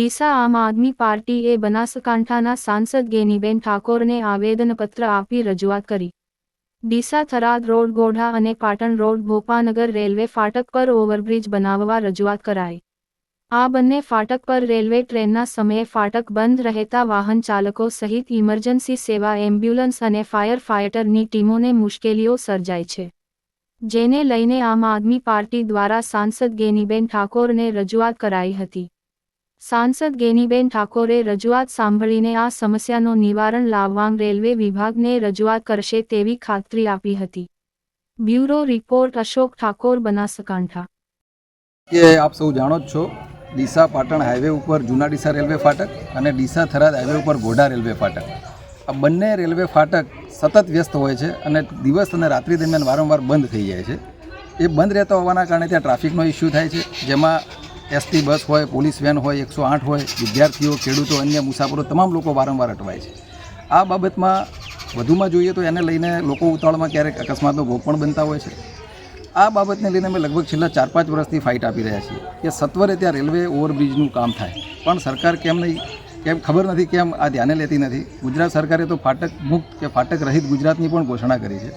ડીસા આમ આદમી પાર્ટીએ બનાસકાંઠાના સાંસદ ગેનીબેન ઠાકોરને આવેદનપત્ર આપી રજૂઆત કરી. ડીસા થરાદ રોડ ગોઢા અને પાટણ રોડ ભોપાનગર રેલવે ફાટક પર ઓવરબ્રિજ બનાવવા રજૂઆત કરાઈ. આ બંને ફાટક પર રેલવે ટ્રેનના સમયે ફાટક બંધ રહેતા વાહન ચાલકો સહિત ઇમરજન્સી સેવા, એમ્બ્યુલન્સ અને ફાયર ફાઇટરની ટીમોને મુશ્કેલીઓ સર્જાય છે. જેને લઈને આમ આદમી પાર્ટી દ્વારા સાંસદ ગેનીબેન ઠાકોરને રજૂઆત કરાઈ હતી. સાંસદ ગેનીબેન ઠાકોરે રજૂઆત સાંભળીને આ સમસ્યાનું નિવારણ લાવવા રેલવે વિભાગને રજૂઆત કરશે તેવી ખાતરી આપી હતી. Bureau report Ashok Thakor Banaskantha. આપ સૌ જાણો જ છો ડીસા પાટણ હાઈવે ઉપર જૂના ડીસા રેલવે ફાટક અને ડીસા થરાદ હાઈવે ઉપર ઘોડા રેલવે ફાટક. આ બંને રેલવે ફાટક સતત વ્યસ્ત હોય છે અને દિવસ અને રાત્રિ દરમિયાન વારંવાર બંધ થઈ જાય છે. એ બંધ રહેતા હોવાના કારણે ત્યાં ટ્રાફિકનો ઇસ્યુ થાય છે. જેમાં એસટી, બસ હોય, પોલીસ વેન હોય, એકસો આઠ હોય, વિદ્યાર્થીઓ, ખેડૂતો, અન્ય મુસાફરો તમામ લોકો વારંવાર અટવાય છે. આ બાબતમાં વધુમાં જોઈએ તો એને લઈને લોકો ઉતાવળમાં ક્યારેક અકસ્માતનો ભોગ પણ બનતા હોય છે. આ બાબતને લઈને અમે લગભગ છેલ્લા ચાર પાંચ વર્ષથી ફાઇટ આપી રહ્યા છીએ કે સત્વરે ત્યાં રેલવે ઓવરબ્રિજનું કામ થાય. પણ સરકાર કેમ નહીં? કેમ ખબર નથી કેમ આ ધ્યાને લેતી નથી? ગુજરાત સરકારે તો ફાટક મુક્ત કે ફાટક રહિત ગુજરાતની પણ ઘોષણા કરી છે.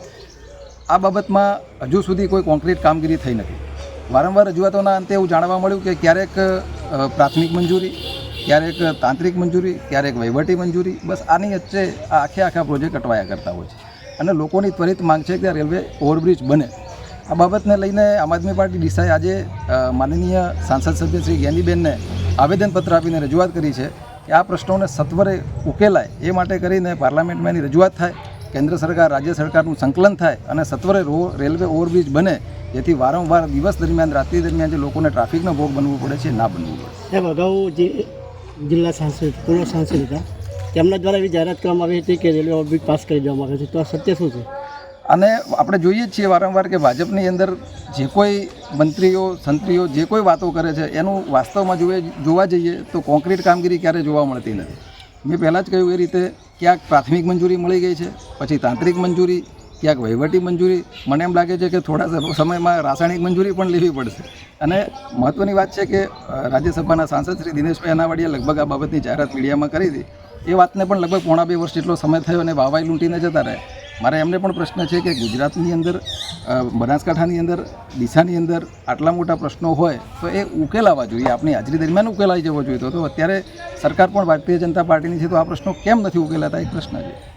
આ બાબતમાં હજુ સુધી કોઈ કોન્ક્રીટ કામગીરી થઈ નથી. વારંવાર રજૂઆતોના અંતે એવું જાણવા મળ્યું કે ક્યારેક પ્રાથમિક મંજૂરી, ક્યારેક તાંત્રિક મંજૂરી, ક્યારેક વહીવટી મંજૂરી, બસ આની વચ્ચે આખે આખા પ્રોજેક્ટ અટવાયા કરતા હોય છે. અને લોકોની ત્વરિત માંગ છે કે આ રેલવે ઓવરબ્રિજ બને. આ બાબતને લઈને આમ આદમી પાર્ટી ડીસાએ આજે માનનીય સાંસદ સભ્ય શ્રી જ્ઞાનીબેનને આવેદનપત્ર આપીને રજૂઆત કરી છે કે આ પ્રશ્નોને સત્વરે ઉકેલાય એ માટે કરીને પાર્લામેન્ટમાં એની રજૂઆત થાય, કેન્દ્ર સરકાર, રાજ્ય સરકારનું સંકલન થાય અને સત્વરે રેલવે ઓવરબ્રિજ બને, જેથી વારંવાર દિવસ દરમિયાન, રાત્રિ દરમિયાન જે લોકોને ટ્રાફિકનો ભોગ બનવું પડે છે ના બનવું પડે. સાહેબ અગાઉ જે જિલ્લા સાંસદ, પૂર્વ સાંસદ હતા, તેમના દ્વારા એવી જાહેરાત કરવામાં આવી હતી કે રેલવે ઓવરબ્રિજ પાસ કરી દેવામાં આવે છે. તો આ સત્ય શું છે? અને આપણે જોઈએ છીએ વારંવાર કે ભાજપની અંદર જે કોઈ મંત્રીઓ, સંત્રીઓ જે કોઈ વાતો કરે છે, એનું વાસ્તવમાં જોઈએ જોવા જઈએ તો કોન્ક્રીટ કામગીરી ક્યારેય જોવા મળતી નથી. મેં પહેલાં જ કહ્યું એ રીતે, ક્યાંક પ્રાથમિક મંજૂરી મળી ગઈ છે, પછી તાંત્રિક મંજૂરી, ક્યાંક વહીવટી મંજૂરી. મને એમ લાગે છે કે થોડા સમ- સમયમાં રાસાયણિક મંજૂરી પણ લેવી પડશે. અને મહત્ત્વની વાત છે કે રાજ્યસભાના સાંસદ શ્રી દિનેશભાઈ અનાવાડીએ લગભગ આ બાબતની જાહેરાત મીડિયામાં કરી હતી. એ વાતને પણ લગભગ પોણા બે વર્ષ જેટલો સમય થયો અને વાવાઈ લૂંટીને જતા રહે મારે એમને પણ પ્રશ્ન છે કે ગુજરાતની અંદર બનાસકાંઠાની અંદર, ડીસાની અંદર આટલા મોટા પ્રશ્નો હોય તો એ ઉકેલાવા જોઈએ. આપણી હાજરી દરમિયાન ઉકેલાઈ જવો જોઈએ તો. અત્યારે સરકાર પણ ભારતીય જનતા પાર્ટીની છે તો આ પ્રશ્નો કેમ નથી ઉકેલાતા? એક પ્રશ્ન છે.